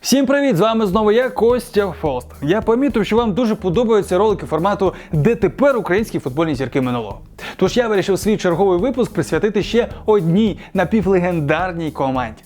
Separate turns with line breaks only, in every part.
Всім привіт! З вами знову я, Костя Фолст. Я помітив, що вам дуже подобаються ролики формату Де тепер українські футбольні зірки минулого. Тож я вирішив свій черговий випуск присвятити ще одній напівлегендарній команді.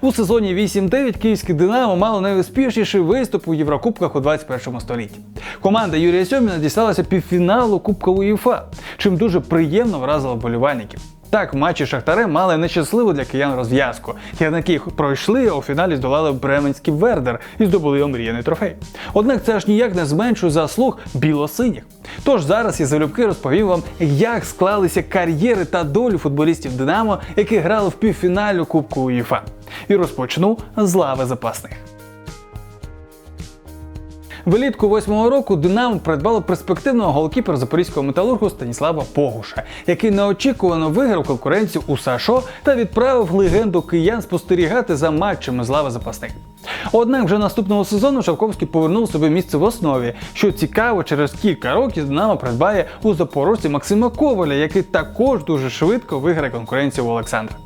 У сезоні 8-9 київське Динамо мало найуспішніший виступ у Єврокубках у 21 столітті. Команда Юрія Сьоміна дісталася півфіналу Кубка УЄФА, чим дуже приємно вразила вболівальників. Так, матчі Шахтарем мали нещасливу для киян розв'язку. Гірники пройшли, а у фіналі здолали Бременський Вердер і здобули омріяний трофей. Однак це аж ніяк не зменшує заслуг білосиніх. Тож зараз я залюбки розповім вам, як склалися кар'єри та долі футболістів Динамо, які грали в півфіналі Кубку УЄФА. І розпочну з лави запасних. Влітку восьмого року Динамо придбало перспективного голкіпера запорізького металургу Станіслава Погуша, який неочікувано виграв конкуренцію у Сашо та відправив легенду киян спостерігати за матчами з лави запасних. Однак вже наступного сезону Шавковський повернув собі місце в основі, що цікаво, через кілька років Динамо придбає у запорожці Максима Коваля, який також дуже швидко виграє конкуренцію у Олександра.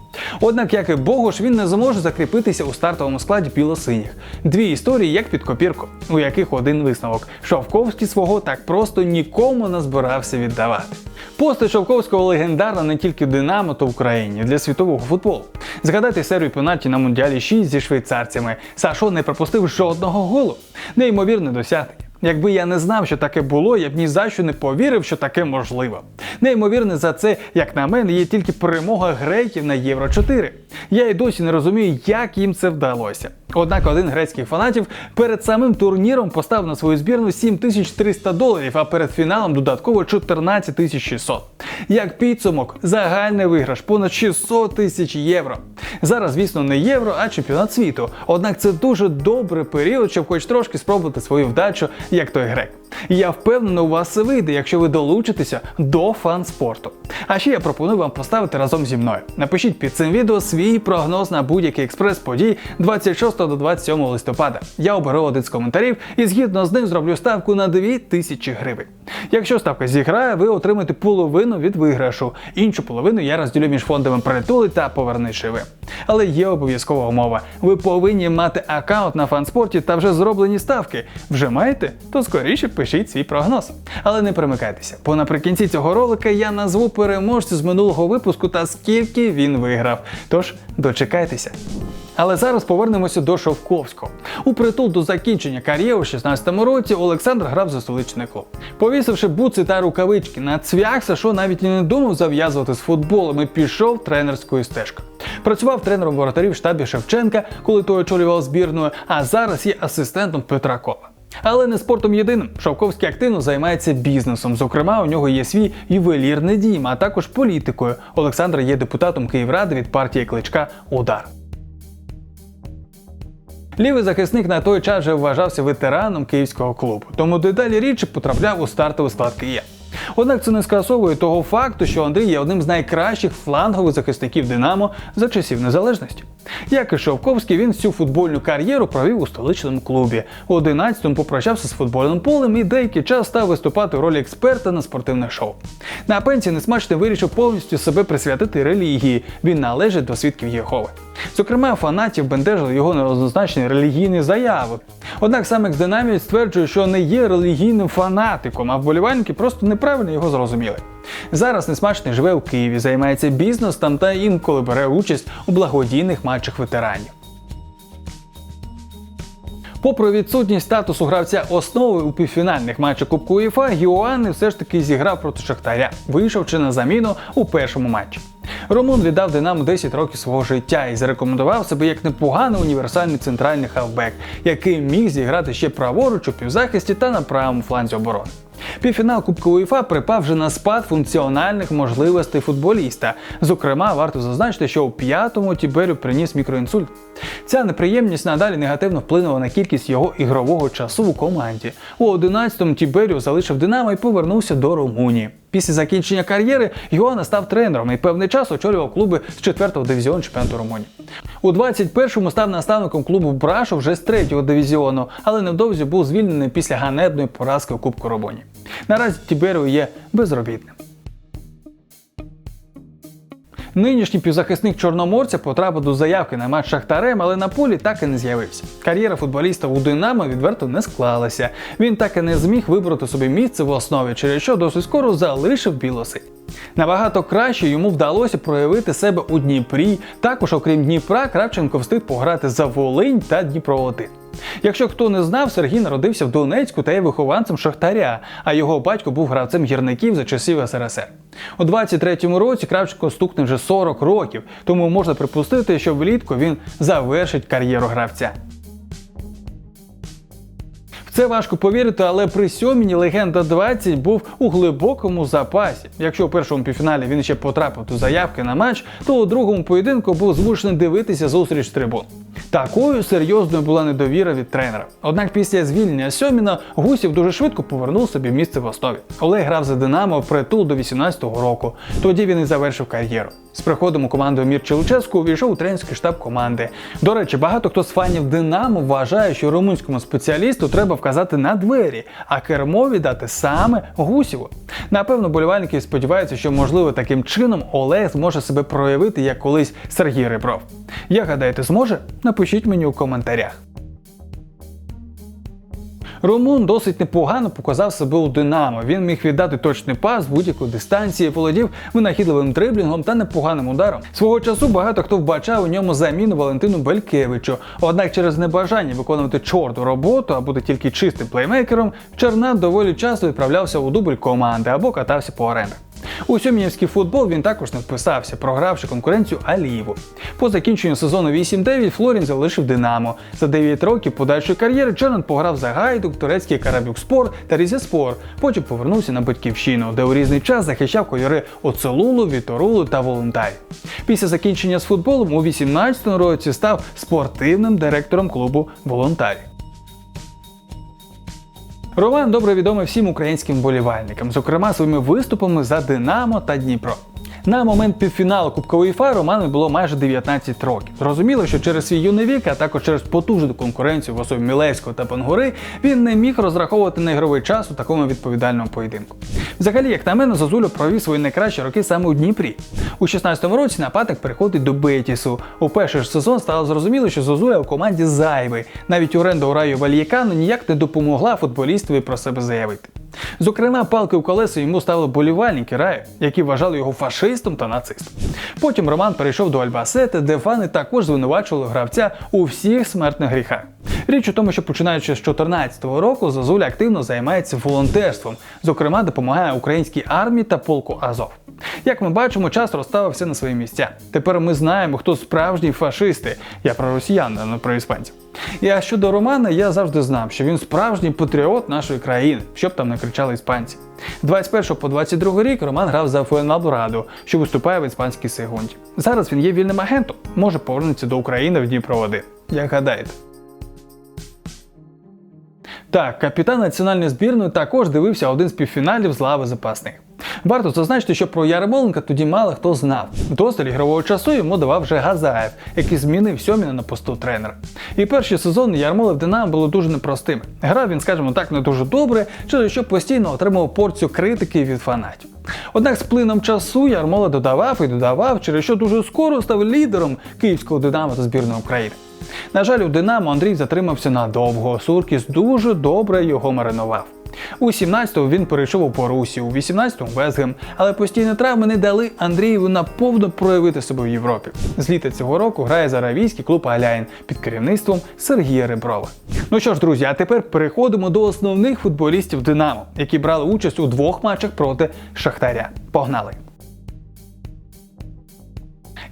Однак, як і Богош, він не зможе закріпитися у стартовому складі білосиніх. Дві історії, як під копірку, у яких один висновок. Шовковський свого так просто нікому не збирався віддавати. Постать Шовковського легендарна не тільки Динамо та в Україні для світового футболу. Згадайте серію пенальті на Мундіалі 6 зі швейцарцями. Сашо не пропустив жодного голу. Неймовірне досягнення. Якби я не знав, що таке було, я б ні за що не повірив, що таке можливо. Неймовірне за це, як на мене, є тільки перемога греків на Євро 4. Я й досі не розумію, як їм це вдалося. Однак один грецьких фанатів перед самим турніром поставив на свою збірну 7300 доларів, а перед фіналом додатково 14600. Як підсумок, загальний виграш понад 600 тисяч євро. Зараз, звісно, не євро, а чемпіонат світу. Однак це дуже добрий період, щоб хоч трошки спробувати свою вдачу, як той грек. Я впевнений, у вас це вийде, якщо ви долучитеся до фан-спорту. А ще я пропоную вам поставити разом зі мною. Напишіть під цим відео свій прогноз на будь-який експрес подій 26 до 27 листопада. Я оберу один з коментарів і згідно з ним зроблю ставку на 2000 гривень. Якщо ставка зіграє, ви отримаєте половину від виграшу. Іншу половину я розділю між фондами притули та поверни живи. Але є обов'язкова умова. Ви повинні мати аккаунт на фанспорті та вже зроблені ставки. Вже маєте? То скоріше пишіть свій прогноз. Але не примикайтеся, бо наприкінці цього ролика я назву переможцю з минулого випуску та скільки він виграв. Тож дочекайтеся. Але зараз повернемося до Шовковського. У притул до закінчення кар'єри у 16-му році Олександр грав за столичний клуб. Повісивши буци та рукавички на цвях, Сашо навіть і не думав зав'язувати з футболом і пішов тренерською стежкою. Працював тренером воротарів в штабі Шевченка, коли той очолював збірною, а зараз є асистентом Петра Кола. Але не спортом єдиним. Шовковський активно займається бізнесом. Зокрема, у нього є свій ювелірний дім, а також політикою. Олександр є депутатом Київради від партії Кличка Удар. Лівий захисник на той час вже вважався ветераном київського клубу, тому дедалі рідше потрапляв у стартовий склад Києва. Однак це не скасовує того факту, що Андрій є одним з найкращих флангових захисників Динамо за часів незалежності. Як і Шовковський, він всю футбольну кар'єру провів у столичному клубі. У 11-му попрощався з футбольним полем і деякий час став виступати в ролі експерта на спортивних шоу. На пенсії несмачно вирішив повністю себе присвятити релігії. Він належить до свідків Єхови. Зокрема, фанатів бентежили його неоднозначні релігійні заяви. Однак сам екс-динамівець стверджує, що не є релігійним фанатиком, а вболівальники просто неправильно його зрозуміли. Зараз несмачний живе у Києві, займається бізнесом та інколи бере участь у благодійних матчах ветеранів. Попри відсутність статусу гравця основи у півфінальних матчах Кубку УЄФА, Гіоанни все ж таки зіграв проти Шахтаря, вийшовши на заміну у першому матчі. Румун віддав Динамо 10 років свого життя і зарекомендував себе як непоганий універсальний центральний хавбек, який міг зіграти ще праворуч у півзахисті та на правому фланзі оборони. Півфінал Кубку УЄФА припав вже на спад функціональних можливостей футболіста. Зокрема, варто зазначити, що у п'ятому Тіберю приніс мікроінсульт. Ця неприємність надалі негативно вплинула на кількість його ігрового часу у команді. У 11-му Тіберю залишив Динамо і повернувся до Румунії. Після закінчення кар'єри Йоанна став тренером і певний час очолював клуби з 4-го дивізіону чемпіонату Румунії. У 21-му став наставником клубу Брашу вже з 3-го дивізіону, але невдовзі був звільнений після ганебної поразки у Кубку Румунії. Наразі Тіберіо є безробітним. Нинішній півзахисник чорноморця потрапив до заявки на матч Шахтарем, але на полі так і не з'явився. Кар'єра футболіста у Динамо відверто не склалася. Він так і не зміг вибрати собі місце в основі, через що досить скоро залишив білоси. Набагато краще йому вдалося проявити себе у Дніпрі. Також, окрім Дніпра, Кравченко встиг пограти за Волинь та Дніпро 1 Якщо хто не знав, Сергій народився в Донецьку та є вихованцем Шахтаря, а його батько був гравцем гірників за часів СРСР. У 23-му році Кравченко стукне вже 40 років, тому можна припустити, що влітку він завершить кар'єру гравця. В це важко повірити, але при сьоміні легенда 20 був у глибокому запасі. Якщо у першому півфіналі він ще потрапив до заявки на матч, то у другому поєдинку був змушений дивитися зустріч трибун. Такою серйозною була недовіра від тренера. Однак після звільнення Сьоміна Гусів дуже швидко повернув собі місце в основі. Олег грав за Динамо впритул до 18-го року. Тоді він і завершив кар'єру. З приходом у команду Мір Челуческу увійшов у тренерський штаб команди. До речі, багато хто з фанів Динамо вважає, що румунському спеціалісту треба вказати на двері, а кермо віддати саме Гусєву. Напевно, болівальники сподіваються, що можливо таким чином Олег зможе себе проявити як колись Сергій Ребров. Як гадаєте, зможе? Напишіть мені у коментарях. Румун досить непогано показав себе у Динамо. Він міг віддати точний пас будь-якої дистанції, володів винахідливим дриблінгом та непоганим ударом. Свого часу багато хто вбачав у ньому заміну Валентину Белькевичу. Однак через небажання виконувати чорну роботу, а бути тільки чистим плеймейкером, Чернат доволі часто відправлявся у дубль команди або катався по орендах. У сьомінівський футбол він також не вписався, програвши конкуренцію Алієву. По закінченню сезону 8-9 Флорін залишив Динамо. За 9 років подальшої кар'єри Чернан пограв за Гайдук, турецький Карабюкспор та Різеспор. Потім повернувся на батьківщину, де у різний час захищав кольори Оцелулу, Віторулу та Волонтарі. Після закінчення з футболом у 18-му році став спортивним директором клубу Волонтарі. Роман добре відомий всім українським болівальникам, зокрема своїми виступами за Динамо та Дніпро. На момент півфіналу Кубкової ФА Роману було майже 19 років. Зрозуміло, що через свій юний вік, а також через потужну конкуренцію в особі Мілевського та Пангори, він не міг розраховувати на ігровий час у такому відповідальному поєдинку. Взагалі, як на мене, Зозуля провів свої найкращі роки саме у Дніпрі. У 16-му році нападник переходить до Бетісу. У перший ж сезон стало зрозуміло, що Зозуля у команді зайвий. Навіть оренда у Раю Вальєкану ніяк не допомогла футболістові про себе заявити. Зокрема, палки у колеса йому ставили болівальники раю, які вважали його фашистом та нацистом. Потім Роман перейшов до Альбасети, де фани також звинувачували гравця у всіх смертних гріхах. Річ у тому, що починаючи з 2014 року, Зазуля активно займається волонтерством, зокрема, допомагає українській армії та полку Азов. Як ми бачимо, час розставив все на свої місця. Тепер ми знаємо, хто справжні фашисти. Я про росіян, а не про іспанців. І а щодо Романа, я завжди знав, що він справжній патріот нашої країни, щоб там не кричали іспанці. 21 по 22 рік Роман грав за Фуенлабраду, що виступає в іспанській сегунді. Зараз він є вільним агентом, може повернутися до України в Дніпро 1. Як гадаєте? Так, капітан національної збірної також дивився один з півфіналів з лави запасних. Варто зазначити, що про Ярмоленка тоді мало хто знав. Досить ігрового часу йому давав вже Газаєв, який змінив Сьоміна на посту тренера. І перші сезони Ярмола в Динамо були дуже непростими. Грав він, скажімо так, не дуже добре, через що постійно отримав порцію критики від фанатів. Однак з плином часу Ярмола додавав і додавав, через що дуже скоро став лідером київського Динамо та збірної України. На жаль, у Динамо Андрій затримався надовго. Суркіс дуже добре його маринував. У 17-му він перейшов у Порусі, у 18-му Везгем, але постійні травми не дали Андрієву наповно проявити себе в Європі. З літа цього року грає за аравійський клуб Аляйн під керівництвом Сергія Реброва. Ну що ж, друзі, а тепер переходимо до основних футболістів Динамо, які брали участь у двох матчах проти Шахтаря. Погнали!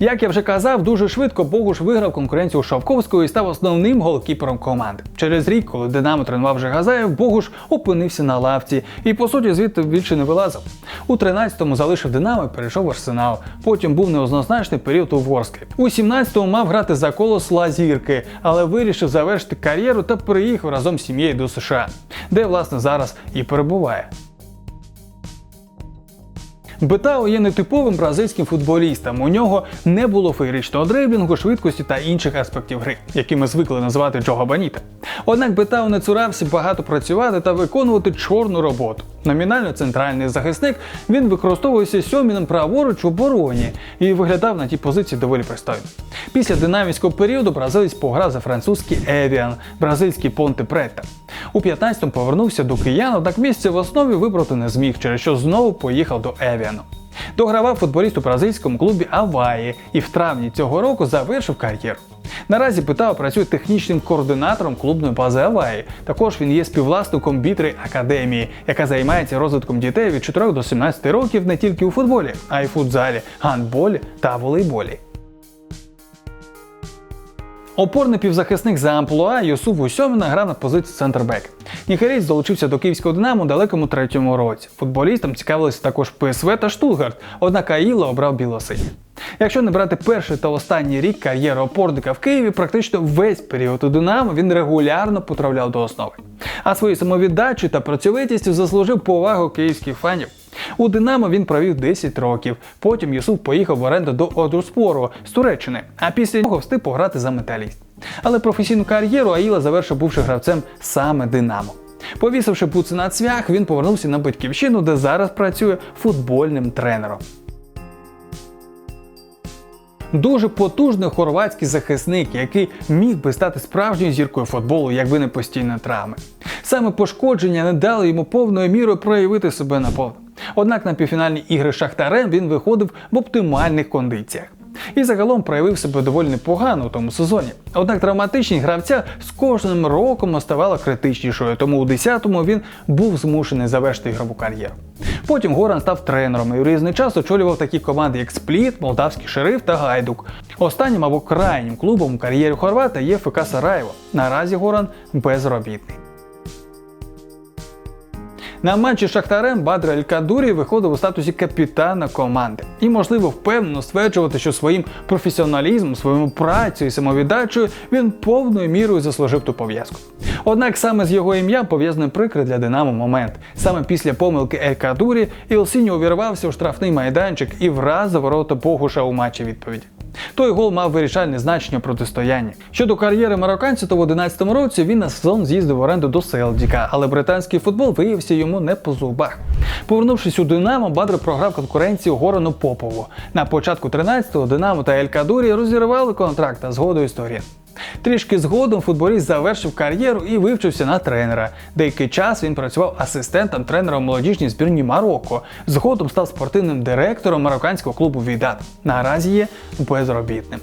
Як я вже казав, дуже швидко Богуш виграв конкуренцію Шавковського і став основним голкіпером команди. Через рік, коли Динамо тренував вже Газаєв, Богуш опинився на лавці і, по суті, звідти більше не вилазив. У 13-му залишив Динамо і перейшов в Арсенал. Потім був неозначний період у Ворсклі. У 17-му мав грати за колос Лазірки, але вирішив завершити кар'єру та переїхав разом з сім'єю до США, де власне зараз і перебуває. Бетао є нетиповим бразильським футболістом. У нього не було феєричного дриблінгу, швидкості та інших аспектів гри, які ми звикли називати Джога Баніта. Однак Бетао не цурався багато працювати та виконувати чорну роботу. Номінально центральний захисник він використовується сьоміном праворуч в обороні і виглядав на тій позиції доволі пристойно. Після динамівського періоду бразилець пограв за французький Евіан, бразильський Понте Прета. У 15-му повернувся до киян, однак місце в основі вибрати не зміг, через що знову поїхав до Евіану. Догравав футболіст у бразильському клубі Аваї і в травні цього року завершив кар'єру. Наразі Питао працює технічним координатором клубної бази Аваї. Також він є співвласником Бітри Академії, яка займається розвитком дітей від 4 до 17 років не тільки у футболі, а й футзалі, гандболі та волейболі. Опорний півзахисник за амплуа Юсуф Усьоміна грав на позиції центрбек. Нігерійць долучився до київського динамо у далекому третьому році. Футболістам цікавилися також ПСВ та Штутгарт, однак Аїла обрав білосинь. Якщо не брати перший та останній рік кар'єри опорника в Києві, практично весь період у Динамо він регулярно потрапляв до основи. А своєю самовіддачею та працьовитістю заслужив повагу київських фанів. У Динамо він провів 10 років. Потім Юсуф поїхав в оренду до Одурспору з Туреччини, а після нього встиг пограти за металіст. Але професійну кар'єру Аїла завершив бувши гравцем саме Динамо. Повісивши пуци на цвях, він повернувся на батьківщину, де зараз працює футбольним тренером. Дуже потужний хорватський захисник, який міг би стати справжньою зіркою футболу, якби не постійні травми. Саме пошкодження не дали йому повною мірою проявити себе наповну. Однак на півфінальні ігри Шахтарем він виходив в оптимальних кондиціях. І загалом проявив себе доволі непогано у тому сезоні. Однак травматичність гравця з кожним роком ставала критичнішою, тому у 10-му він був змушений завершити ігрову кар'єру. Потім Горан став тренером і у різний час очолював такі команди, як Спліт, Молдавський Шериф та Гайдук. Останнім або крайнім клубом у кар'єрі Хорвата є ФК Сараєво. Наразі Горан безробітний. На матчі Шахтарем Бадр Аль-Кадурі виходив у статусі капітана команди. І можливо впевнено стверджувати, що своїм професіоналізмом, своєю працею і самовіддачею він повною мірою заслужив ту пов'язку. Однак саме з його ім'ям пов'язаний прикрий для Динамо момент. Саме після помилки Ель-Кадурі Ілсіні увірвався у штрафний майданчик і враз за ворота Богуша у матчі відповіді. Той гол мав вирішальне значення протистояння. Щодо кар'єри марокканця, то в 11 році він на сезон з'їздив в оренду до Селдіка, але британський футбол виявився йому не по зубах. Повернувшись у Динамо, Бадр програв конкуренцію Горану Попову. На початку 13-го Динамо та Ель Кадурі розірвали контракт та згоду сторін. Трішки згодом футболіст завершив кар'єру і вивчився на тренера. Деякий час він працював асистентом тренера у молодіжній збірні Марокко. Згодом став спортивним директором марокканського клубу Відат. Наразі є безробітним.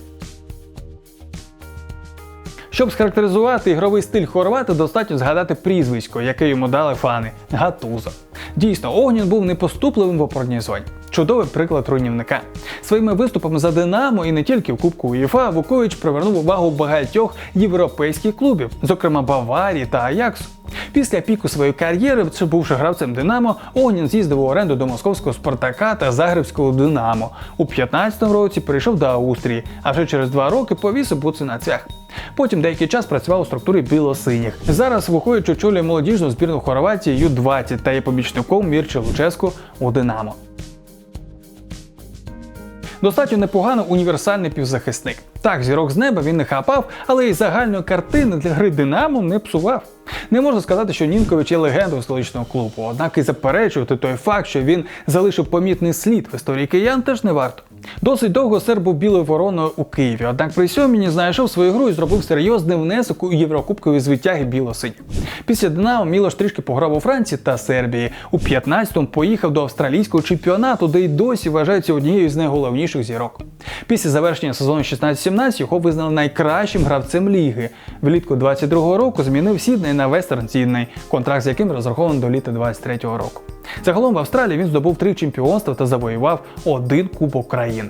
Щоб схарактеризувати ігровий стиль хорвата, достатньо згадати прізвисько, яке йому дали фани Гатузо. Дійсно, Огнін був непоступливим в опорній зоні. Чудовий приклад руйнівника. Своїми виступами за Динамо і не тільки в Кубку УЄФА Вукович привернув увагу багатьох європейських клубів, зокрема Баварії та Аяксу. Після піку своєї кар'єри, чи бувши гравцем Динамо, Огнін з'їздив у оренду до московського Спартака та Загребського Динамо. У 15-му році перейшов до Австрії, а вже через два роки повісив буци цвях. Потім деякий час працював у структурі білосиніх. Зараз Вукович очолює молодіжну збірну Хорватії Ю-20 та є помічником Мірче Луческу у Динамо. Достатньо непогано універсальний півзахисник. Так, зірок з неба він не хапав, але й загальної картини для гри Динамо не псував. Не можна сказати, що Нінкович є легендою столичного клубу, однак і заперечувати той факт, що він залишив помітний слід в історії киян, теж не варто. Досить довго сер був білою вороною у Києві, однак при сьоміні знайшов свою гру і зробив серйозний внесок у єврокубкові звитяги білосині. Після Динамо Мілош трішки пограв у Франції та Сербії. У 15-му поїхав до австралійського чемпіонату, де й досі вважається однією з найголовніших зірок. Після завершення сезону 16-17 його визнали найкращим гравцем ліги. Влітку 22-го року змінив Сідней на Вестерн Сідней, контракт з яким розрахований до літа 23-го року. Загалом в Австралії він здобув три чемпіонства та завоював один кубок країни.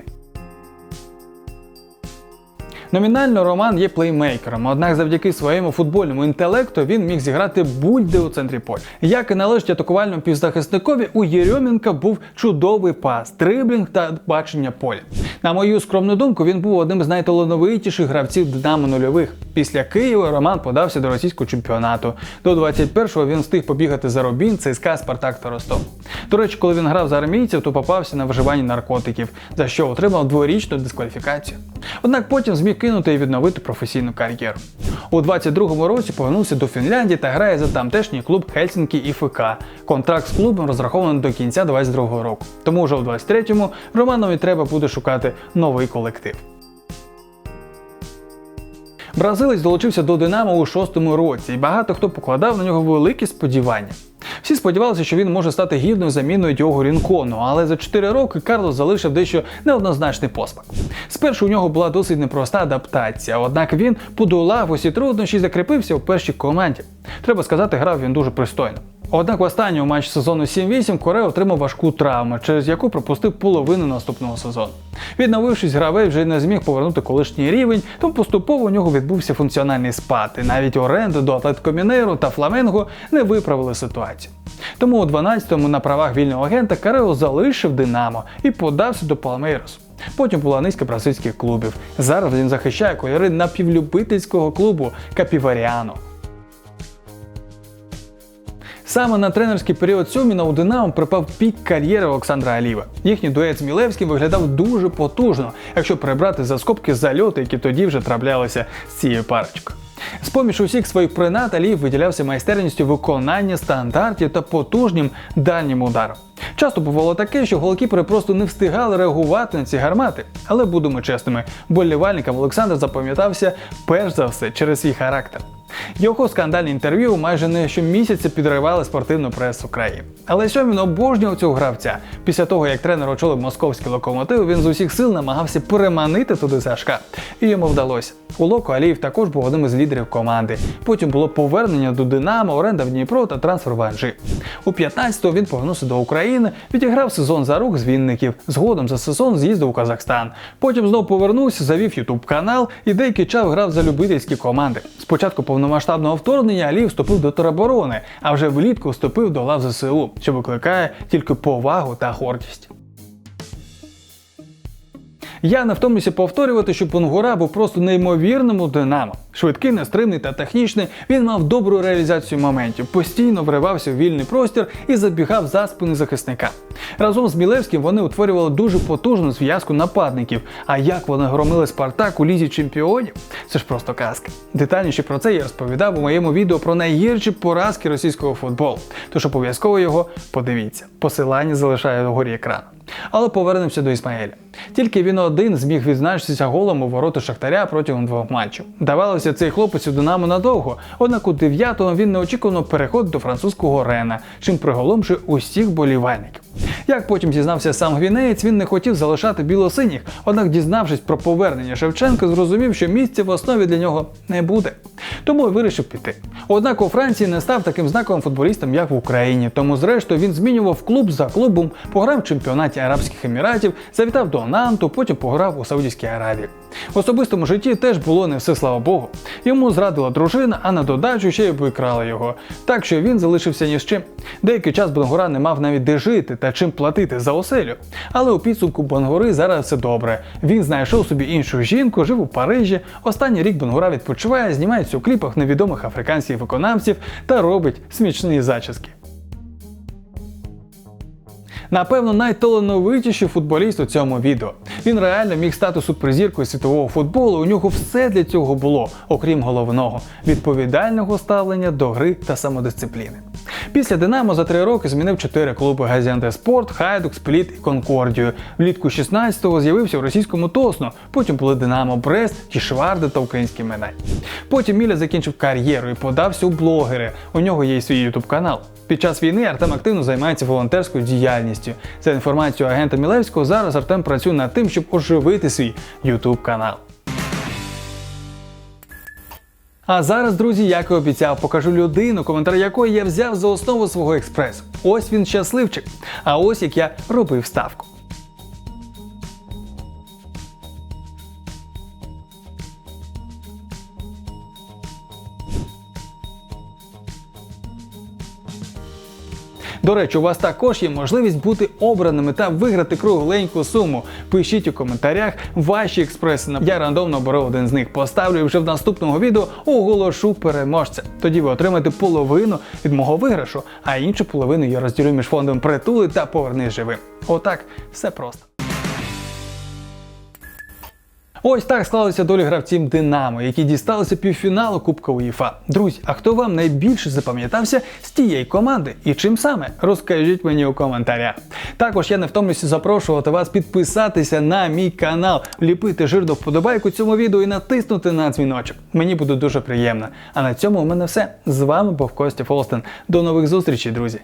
Номінально Роман є плеймейкером, однак завдяки своєму футбольному інтелекту він міг зіграти будь-де у центрі поля. Як і належить атакувальному півзахисникові, у Єрьомінка був чудовий пас, триблінг та бачення поля. На мою скромну думку, він був одним з найталановитіших гравців Динамо нульових. Після Києва Роман подався до російського чемпіонату. До 21-го він встиг побігати за Рубін, ЦСКА, Спартак та Ростов. До речі, коли він грав за армійців, то попався на вживання наркотиків, за що отримав дворічну дискваліфікацію. Однак потім зміг кинути і відновити професійну кар'єру. У 22-му році повернувся до Фінляндії та грає за тамтешній клуб Хельсінкі ІФК. Контракт з клубом розрахований до кінця 22-го року. Тому вже у 23-му Романові треба буде шукати новий колектив. Бразилець долучився до Динамо у шостому році, і багато хто покладав на нього великі сподівання. Всі сподівалися, що він може стати гідною заміною Діого Рінкону, але за 4 роки Карлос залишив дещо неоднозначний поспак. Спершу у нього була досить непроста адаптація, однак він подолав усі труднощі і закріпився у першій команді. Треба сказати, грав він дуже пристойно. Однак в останньому матчі сезону 7-8 Коре отримав важку травму, через яку пропустив половину наступного сезону. Відновившись, гравець вже не зміг повернути колишній рівень, тому поступово у нього відбувся функціональний спад. І навіть оренди до Атлетико Мінейру та Фламенго не виправили ситуацію. Тому у 12-му на правах вільного агента Карео залишив Динамо і подався до Палмейрос. Потім була низка бразильських клубів. Зараз він захищає кольори напівлюбительського клубу Капіваріано. Саме на тренерський період Сьоміна у Динамо припав пік кар'єри Олександра Аліва. Їхній дует з Мілевським виглядав дуже потужно, якщо прибрати за скобки зальоти, які тоді вже траплялися з цією парочкою. З поміж усіх своїх принад Аліїв виділявся майстерністю виконання стандартів та потужнім дальнім ударом. Часто бувало таке, що голкіпери просто не встигали реагувати на ці гармати. Але будемо чесними, болівальникам Олександр запам'ятався перш за все через свій характер. Його скандальні інтерв'ю майже не щомісяця підривали спортивну пресу країни. Але Сьомін обожнював цього гравця. Після того, як тренер очолив московський локомотив, він з усіх сил намагався переманити туди Сашка. І йому вдалося. У Локо Аліїв також був одним із лідерів команди. Потім було повернення до Динамо, оренда в Дніпро та трансфер в Анжи. У 15-го він повернувся до України, відіграв сезон за рух з Вінників. Згодом за сезон з'їздив у Казахстан. Потім знову повернувся, завів ютуб канал і деякий час грав за любительські команди. Спочатку повномасштабного вторгнення Алій вступив до тероборони, а вже влітку вступив до лав ЗСУ, що викликає тільки повагу та гордість. Я не втомлюся повторювати, що Понгура був просто неймовірним у Динамо. Швидкий, нестримний та технічний, він мав добру реалізацію моментів, постійно вривався в вільний простір і забігав за спини захисника. Разом з Мілевським вони утворювали дуже потужну зв'язку нападників. А як вони громили Спартак у лізі чемпіонів? Це ж просто казка. Детальніше про це я розповідав у моєму відео про найгірші поразки російського футболу. Тож обов'язково його подивіться. Посилання залишаю вгорі екрану. Але повернемося до Ісмаеля. Тільки він один зміг відзначитися голом у ворота Шахтаря протягом двох матчів. Давалося цей хлопець у Динамо надовго, однак у 9-му він неочікувано переходить до французького Рена, чим приголомшує усіх болівальників. Як потім зізнався сам гвінеєць, він не хотів залишати білосиніх, однак, дізнавшись про повернення Шевченка, зрозумів, що місця в основі для нього не буде. Тому й вирішив піти. Однак у Франції не став таким знаковим футболістом, як в Україні. Тому, зрештою, він змінював клуб за клубом, пограв в чемпіонаті Арабських Еміратів, завітав до Нанту, потім пограв у Саудівській Аравії. В особистому житті теж було не все, слава Богу. Йому зрадила дружина, а на додачу ще й обікрала його. Так що він залишився ні з чим. Деякий час Бенгура не мав навіть де жити та чим платити за оселю. Але у підсумку Бенгури зараз все добре. Він знайшов собі іншу жінку, жив у Парижі. Останній рік Бенгура відпочиває, знімається у кліпах невідомих африканських виконавців та робить смічні зачіски. Напевно, найталановитіший футболіст у цьому відео. Він реально міг стати суперзіркою світового футболу. У нього все для цього було, окрім головного відповідального ставлення до гри та самодисципліни. Після Динамо за три роки змінив чотири клуби Газіантеспорт, Хайдук, Спліт і Конкордію. Влітку 16-го з'явився в російському Тосно. Потім були Динамо Брест, Тішварди та український Менай. Потім Міля закінчив кар'єру і подався у блогери. У нього є свій ютуб канал. Під час війни Артем активно займається волонтерською діяльністю. За інформацією агента Мілевського, зараз Артем працює над тим, щоб оживити свій ютуб канал. А зараз, друзі, як і обіцяв, покажу людину, коментар якої я взяв за основу свого експресу. Ось він щасливчик. А ось як я робив ставку. До речі, у вас також є можливість бути обраними та виграти кругленьку суму. Пишіть у коментарях ваші експреси. Я рандомно беру один з них, поставлю і вже в наступному відео оголошу переможця. Тоді ви отримаєте половину від мого виграшу, а іншу половину я розділю між фондом притули та поверни живим. Отак, все просто. Ось так склалися долі гравців Динамо, які дісталися півфіналу Кубка УЄФА. Друзі, а хто вам найбільше запам'ятався з тієї команди? І чим саме? Розкажіть мені у коментарях. Також я не втомлюся запрошувати вас підписатися на мій канал, вліпити жирну вподобайку цьому відео і натиснути на дзвіночок. Мені буде дуже приємно. А на цьому у мене все. З вами був Костя Фолстен. До нових зустрічей, друзі.